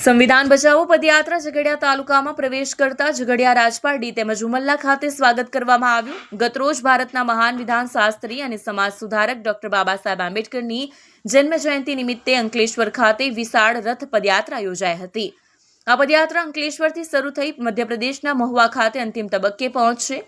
સંવિધાન બચાવો પદયાત્રા ઝઘડિયા તાલુકામાં પ્રવેશ કરતા ઝઘડિયા રાજપારડી તેમજ ઉમલ્લા ખાતે સ્વાગત કરવામાં આવ્યું. ગતરોજ ભારતના મહાન વિધાન શાસ્ત્રી અને સમાજ સુધારક ડોક્ટર બાબા સાહેબ આંબેડકરની જન્મ જયંતિ નિમિત્તે અંકલેશ્વર ખાતે વિશાળ રથ પદયાત્રા યોજાઈ હતી. આ પદયાત્રા અંકલેશ્વરથી શરૂ થઈ મધ્યપ્રદેશના મહુવા ખાતે અંતિમ તબક્કે પહોંચશે.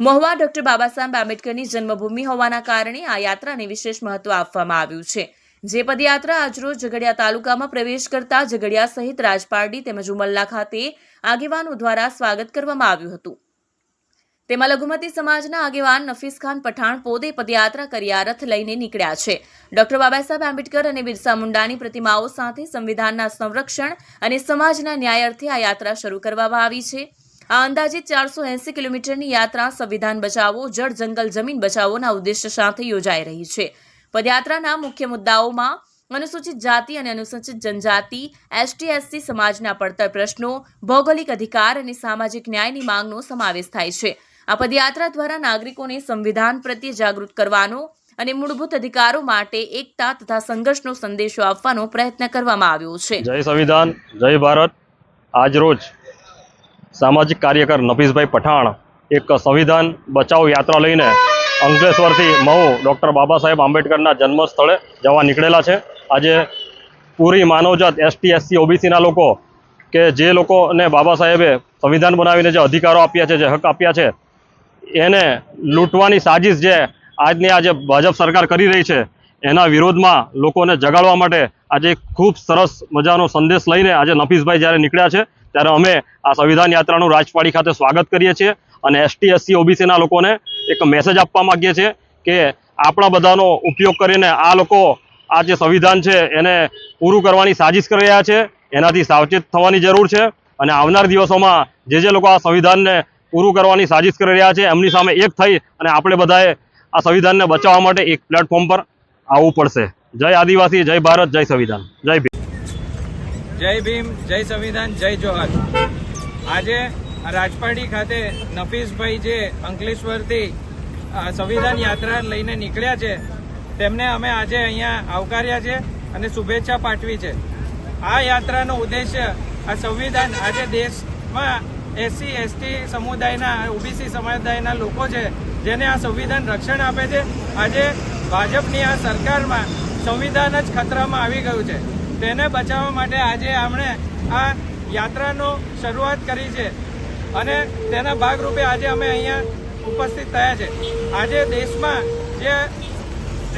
મહુવા ડોક્ટર બાબા સાહેબ આંબેડકરની જન્મભૂમિ હોવાના કારણે આ યાત્રાને વિશેષ મહત્વ આપવામાં આવ્યું છે. જે પદયાત્રા આજરોજ ઝઘડિયા તાલુકામાં પ્રવેશ કરતા ઝઘડિયા સહિત રાજપારડી તેમજ ઉમલ્લા ખાતે આગેવાનો દ્વારા સ્વાગત કરવામાં આવ્યું હતું. તેમાં લઘુમતી સમાજના આગેવાન નફીસ ખાન પઠાણ પોતે પદયાત્રા કર્યા રથ લઈને નીકળ્યા છે. ડોક્ટર બાબાસાહેબ આંબેડકર અને બિરસા મુંડાની પ્રતિમાઓ સાથે સંવિધાનના સંરક્ષણ અને સમાજના ન્યાય અર્થે આ યાત્રા શરૂ કરવામાં આવી છે. આ અંદાજિત ચારસો એંસી કિલોમીટરની યાત્રા સંવિધાન બચાવો, જળ જંગલ જમીન બચાવોના ઉદ્દેશ્ય સાથે યોજાઈ રહી છે. પદયાત્રાના મુખ્ય મુદ્દાઓમાં અનુસૂચિત જાતિ અને અનુસૂચિત જનજાતિ, એસટી, એસસી સમાજના પડતર પ્રશ્નો, ભૌગોલિક અધિકાર અને સામાજિક ન્યાયની માંગનો સમાવેશ થાય છે. આ પદયાત્રા દ્વારા નાગરિકોને સંવિધાન પ્રત્યે જાગૃત કરવાનો અને મૂળભૂત અધિકારો માટે એકતા તથા સંઘર્ષનો સંદેશો આપવાનો પ્રયત્ન કરવામાં આવ્યો છે. જય સંવિધાન, જય ભારત. આજરોજ સામાજિક કાર્યકર નફીસભાઈ પઠાણ એક સંવિધાન બચાવ યાત્રા લઈને અંકલેશ્વરથી મહુ ડૉક્ટર બાબા સાહેબ આંબેડકરના જન્મ સ્થળે જવા નીકળેલા છે. આજે પૂરી માનવજાત એસટી, એસસી, ઓબીસીના લોકો કે જે લોકોને બાબા સાહેબે સંવિધાન બનાવીને જે અધિકારો આપ્યા છે, જે હક આપ્યા છે, એને લૂંટવાની સાજિશ જે આજની આજે ભાજપ સરકાર કરી રહી છે, એના વિરોધમાં લોકોને જગાડવા માટે આજે ખૂબ સરસ મજાનો સંદેશ લઈને આજે નફીસભાઈ જ્યારે નીકળ્યા છે, ત્યારે અમે આ સંવિધાન યાત્રાનું રાજપાડી ખાતે સ્વાગત કરીએ છીએ અને એસટી, એસસી, ઓબીસીના લોકોને એક મેસેજ આપવા માગીએ છીએ કે આપણા બધાનો ઉપયોગ કરીને આ લોકો આ જે સંવિધાન છે એને પૂરું કરવાની સાજિશ કરી રહ્યા છે. એનાથી સાવચેત થવાની જરૂર છે અને આવનાર દિવસોમાં જે જે લોકો આ સંવિધાનને પૂરું કરવાની સાજિશ કરી રહ્યા છે, એમની સામે એક થઈ અને આપણે બધાએ આ સંવિધાનને બચાવવા માટે એક પ્લેટફોર્મ પર આવવું પડશે. જય આદિવાસી, જય ભારત, જય સંવિધાન. જય ભીમ. જય ભીમ, જય સંવિધાન, જય જોહર. આજે રાજપાડી ખાતે નફીસભાઈ જે અંકલેશ્વરથી સંવિધાન યાત્રા લઈને નીકળ્યા છે, તેમને અમે આજે અહીંયા આવકાર્યા છે અને શુભેચ્છા પાઠવી છે. આ યાત્રાનો ઉદ્દેશ્ય આ સંવિધાન આજે દેશમાં એસસી, એસટી સમુદાયના, ઓબીસી સમુદાયના લોકો છે, જેને આ સંવિધાન રક્ષણ આપે છે. આજે ભાજપની આ સરકારમાં સંવિધાન જ ખતરામાં આવી ગયું છે. તેને બચાવવા માટે આજે આપણે આ યાત્રાનો શરૂઆત કરી છે. અને તેના ભાગરૂપે આજે અમે અહીંયા ઉપસ્થિત થયા છે. આજે દેશમાં જે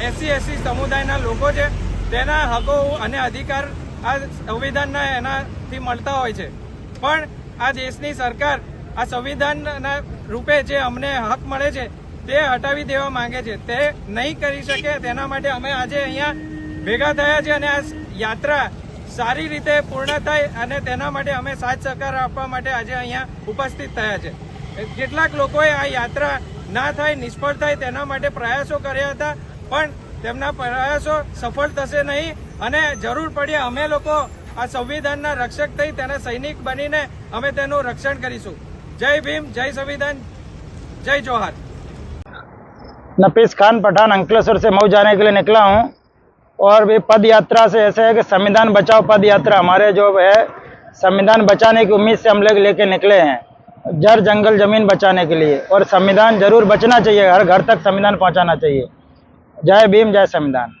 એસી એસી સમુદાયના લોકો છે, તેના હકો અને અધિકાર આ સંવિધાનના એનાથી મળતા હોય છે. પણ આ દેશની સરકાર આ સંવિધાનના રૂપે જે અમને હક મળે છે, તે હટાવી દેવા માંગે છે. તે નહીં કરી શકે તેના માટે અમે આજે અહીંયા ભેગા થયા છે અને આ યાત્રા સારી રીતે પૂર્ણ થાય અને તેના માટે અમે સાથ સહકાર આપવા માટે આજે અહીંયા ઉપસ્થિત થયા છે કેટલાક લોકોએ આ યાત્રા ના થાય નિષ્ફળ થાય તેના માટે પ્રયાસો કર્યા હતા પણ તેમના પ્રયાસો સફળ થશે નહીં અને જરૂર પડ્યા અમે લોકો આ સંવિધાનના રક્ષક થઈ તેના સૈનિક બનીને અમે તેનું રક્ષણ કરીશું જય ભીમ જય સંવિધાન જય જોહાર नफीस खान पठान अंकलेश्वर से मऊ जाने के लिए निकला हूँ और भी पद यात्रा से ऐसे है कि संविधान बचाओ पद यात्रा, हमारे जो है, संविधान बचाने की उम्मीद से हम लोग लेके निकले हैं, जड़ जंगल ज़मीन बचाने के लिए। और संविधान ज़रूर बचना चाहिए, हर घर तक संविधान पहुंचाना चाहिए। जय भीम, जय संविधान।